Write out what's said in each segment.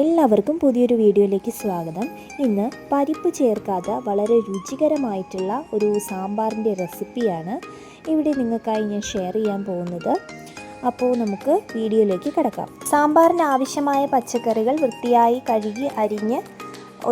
എല്ലാവർക്കും പുതിയൊരു വീഡിയോയിലേക്ക് സ്വാഗതം. ഇന്ന് പരിപ്പ് ചേർക്കാത്ത വളരെ രുചികരമായിട്ടുള്ള ഒരു സാമ്പാറിന്റെ റെസിപ്പിയാണ് ഇവിടെ നിങ്ങൾക്കായി ഞാൻ ഷെയർ ചെയ്യാൻ പോകുന്നത്. അപ്പോൾ നമുക്ക് വീഡിയോയിലേക്ക് കിടക്കാം. സാമ്പാറിന് ആവശ്യമായ പച്ചക്കറികൾ വൃത്തിയായി കഴുകി അരിഞ്ഞ്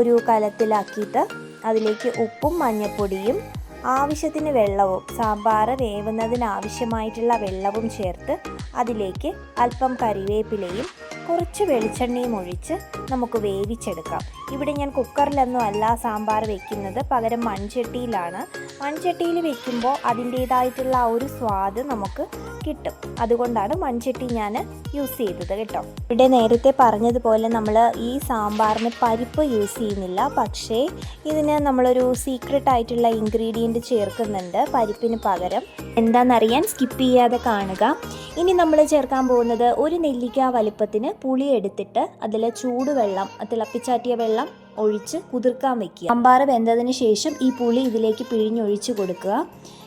ഒരു കലത്തിലാക്കിയിട്ട് അതിലേക്ക് ഉപ്പും മഞ്ഞൾപ്പൊടിയും ആവശ്യത്തിന് വെള്ളവും സാമ്പാർ വേവുന്നതിന് ആവശ്യമായിട്ടുള്ള വെള്ളവും ചേർത്ത് അതിലേക്ക് അല്പം കറിവേപ്പിലയും കുറച്ച് വെളിച്ചെണ്ണയും ഒഴിച്ച് നമുക്ക് വേവിച്ചെടുക്കാം. ഇവിടെ ഞാൻ കുക്കറിലൊന്നും അല്ല സാമ്പാർ വെക്കുന്നത്. പകരം മൺചട്ടിയിലാണ്. മൺചട്ടിയിൽ വെക്കുമ്പോൾ അതിന്റേതായിട്ടുള്ള ആ ഒരു സ്വാദ് നമുക്ക് കിട്ടും. അതുകൊണ്ടാണ് മൺചട്ടി ഞാൻ യൂസ് ചെയ്തത് കേട്ടോ. ഇവിടെ നേരത്തെ പറഞ്ഞതുപോലെ നമ്മൾ ഈ സാമ്പാറിന് പരിപ്പ് യൂസ് ചെയ്യുന്നില്ല. പക്ഷേ ഇതിന് നമ്മളൊരു സീക്രട്ട് ആയിട്ടുള്ള ഇൻഗ്രീഡിയന്റ് ചേർക്കുന്നുണ്ട് പരിപ്പിന് പകരം. എന്താണെന്നറിയാൻ സ്കിപ്പ് ചെയ്യാതെ കാണുക. ഇനി നമ്മൾ ചേർക്കാൻ പോകുന്നത് ഒരു നെല്ലിക്ക വലിപ്പത്തിന് പുളി എടുത്തിട്ട് അതിൽ ചൂടുവെള്ളം തിളപ്പിച്ചാറ്റിയ വെള്ളം ഒഴിച്ച് കുതിർക്കാൻ വെക്കുക. അമ്പാറ് വെന്തതിന് ശേഷം ഈ പുളി ഇതിലേക്ക് പിഴിഞ്ഞൊഴിച്ച് കൊടുക്കുക.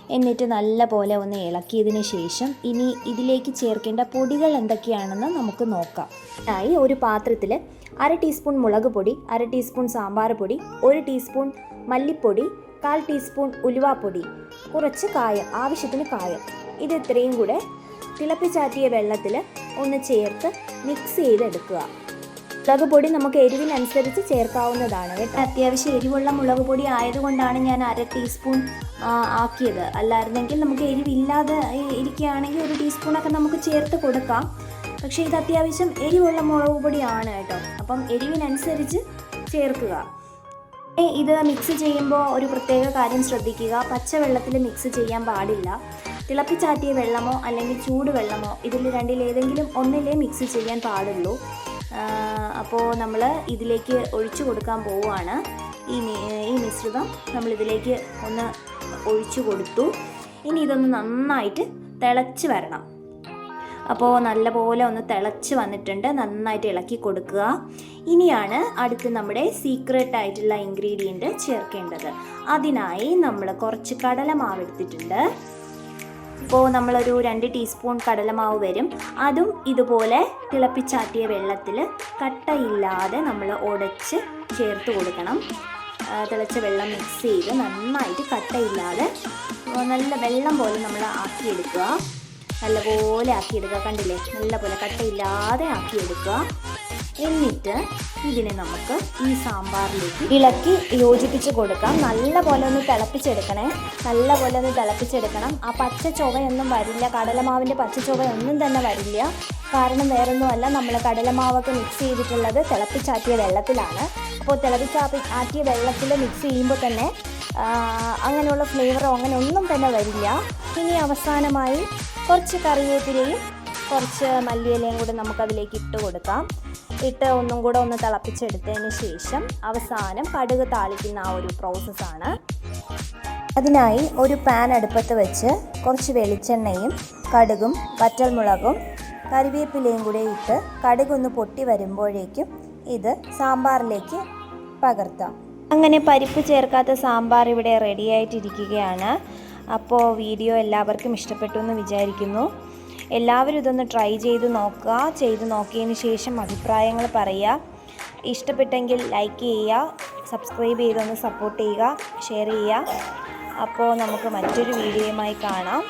എന്നിട്ട് നല്ല പോലെ ഒന്ന് ഇളക്കിയതിന് ശേഷം ഇനി ഇതിലേക്ക് ചേർക്കേണ്ട പൊടികൾ എന്തൊക്കെയാണെന്ന് നമുക്ക് നോക്കാം. ആയി ഒരു പാത്രത്തിൽ അര ടീസ്പൂൺ മുളക് പൊടി അര ടീസ്പൂൺ സാമ്പാർ പൊടി ഒരു ടീസ്പൂൺ മല്ലിപ്പൊടി കാൽ ടീസ്പൂൺ ഉലുവാപ്പൊടി കുറച്ച് കായം ആവശ്യത്തിന് കായം. ഇത് ഇത്രയും കൂടെ തിളപ്പിച്ചാറ്റിയ വെള്ളത്തിൽ ഒന്ന് ചേർത്ത് മിക്സ് ചെയ്തെടുക്കുക. മുളക് പൊടി നമുക്ക് എരിവിനനുസരിച്ച് ചേർക്കാവുന്നതാണ് അത്യാവശ്യം എരിവുള്ള മുളക് പൊടി ആയതുകൊണ്ടാണ് ഞാൻ അര ടീസ്പൂൺ ആക്കിയത്. അല്ലായിരുന്നെങ്കിൽ നമുക്ക് എരിവില്ലാതെ ഇരിക്കുകയാണെങ്കിൽ ഒരു ടീസ്പൂണൊക്കെ നമുക്ക് ചേർത്ത് കൊടുക്കാം. പക്ഷേ ഇത് അത്യാവശ്യം എരിവുള്ള മുളക് പൊടിയാണ് കേട്ടോ. അപ്പം എരിവിനനുസരിച്ച് ചേർക്കുക. ഇത് മിക്സ് ചെയ്യുമ്പോൾ ഒരു പ്രത്യേക കാര്യം ശ്രദ്ധിക്കുക. പച്ചവെള്ളത്തിൽ മിക്സ് ചെയ്യാൻ പാടില്ല. തിളപ്പിച്ചാറ്റിയ വെള്ളമോ അല്ലെങ്കിൽ ചൂടുവെള്ളമോ ഇതിൽ രണ്ടിലേതെങ്കിലും ഒന്നിലേ മിക്സ് ചെയ്യാൻ പാടുള്ളൂ. അപ്പോൾ നമ്മൾ ഇതിലേക്ക് ഒഴിച്ചു കൊടുക്കാൻ പോവുകയാണ്. ഈ ഈ മിശ്രിതം നമ്മൾ ഇതിലേക്ക് ഒന്ന് ഒഴിച്ചു കൊടുത്തു. ഇനി ഇതൊന്ന് നന്നായിട്ട് തിളച്ച് വരണം. അപ്പോൾ നല്ലപോലെ ഒന്ന് തിളച്ച് വന്നിട്ടുണ്ട്. നന്നായിട്ട് ഇളക്കി കൊടുക്കുക. ഇനിയാണ് അടുത്ത് നമ്മുടെ സീക്രട്ട് ആയിട്ടുള്ള ഇൻഗ്രീഡിയന്റ് ചേർക്കേണ്ടത്. അതിനായി നമ്മൾ കുറച്ച് കടലമാവ് എടുത്തിട്ടുണ്ട്. ഇപ്പോൾ നമ്മളൊരു രണ്ട് ടീസ്പൂൺ കടലമാവ് വരും. അതും ഇതുപോലെ തിളപ്പിച്ചാട്ടിയ വെള്ളത്തിൽ കട്ടയില്ലാതെ നമ്മൾ ഉടച്ച് ചേർത്ത് കൊടുക്കണം. തിളച്ച വെള്ളം മിക്സ് ചെയ്ത് നന്നായിട്ട് കട്ടയില്ലാതെ നല്ല വെള്ളം പോലെ നമ്മൾ ആക്കിയെടുക്കുക. നല്ലപോലെ ആക്കിയെടുക്കുക. കണ്ടില്ലേ? നല്ലപോലെ കട്ടയില്ലാതെ ആക്കിയെടുക്കുക. എന്നിട്ട് ഇതിനെ നമുക്ക് ഈ സാമ്പാറിലേക്ക് ഇളക്കി യോജിപ്പിച്ച് കൊടുക്കാം. നല്ല പോലെ ഒന്ന് തിളപ്പിച്ചെടുക്കണേ. നല്ല പോലെ ഒന്ന് തിളപ്പിച്ചെടുക്കണം. ആ പച്ച ചൊവയൊന്നും വരില്ല. കടലമാവിന്റെ പച്ച ചൊവയൊന്നും തന്നെ വരില്ല. കാരണം വേറൊന്നുമല്ല നമ്മൾ കടലമാവൊക്കെ മിക്സ് ചെയ്തിട്ടുള്ളത് തിളപ്പിച്ചാറ്റിയ വെള്ളത്തിലാണ്. അപ്പോൾ തിളപ്പിച്ചാപ്പി ആറ്റിയ വെള്ളത്തിൽ മിക്സ് ചെയ്യുമ്പോൾ തന്നെ അങ്ങനെയുള്ള ഫ്ലേവറോ അങ്ങനെ ഒന്നും തന്നെ വരില്ല. ഇനി അവസാനമായി കുറച്ച് കറിവേപ്പിലയും കുറച്ച് മല്ലിയിലയും കൂടി നമുക്കതിലേക്ക് ഇട്ട് കൊടുക്കാം. ഇട്ട് ഒന്നും കൂടെ ഒന്ന് തിളപ്പിച്ചെടുത്തതിന് ശേഷം അവസാനം കടുക് താളിക്കുന്ന ആ ഒരു പ്രോസസ്സാണ് അതിനായി ഒരു പാൻ അടുപ്പത്ത് വെച്ച് കുറച്ച് വെളിച്ചെണ്ണയും കടുകും വറ്റൽമുളകും കറിവേപ്പിലയും കൂടെ ഇട്ട് കടുകൊന്ന് പൊട്ടി വരുമ്പോഴേക്കും ഇത് സാമ്പാറിലേക്ക് പകർത്താം. അങ്ങനെ പരിപ്പ് ചേർക്കാത്ത സാമ്പാർ ഇവിടെ റെഡിയായിട്ടിരിക്കുകയാണ് അപ്പോൾ വീഡിയോ എല്ലാവർക്കും ഇഷ്ടപ്പെട്ടു എന്ന് വിചാരിക്കുന്നു. എല്ലാവരും ഇതൊന്ന് ട്രൈ ചെയ്ത് നോക്കുക. ചെയ്ത് നോക്കിയതിന് ശേഷം അഭിപ്രായങ്ങൾ പറയുക. ഇഷ്ടപ്പെട്ടെങ്കിൽ ലൈക്ക് ചെയ്യുക. സബ്സ്ക്രൈബ് ചെയ്തൊന്ന് സപ്പോർട്ട് ചെയ്യുക. ഷെയർ ചെയ്യുക. അപ്പോൾ നമുക്ക് മറ്റൊരു വീഡിയോയുമായി കാണാം.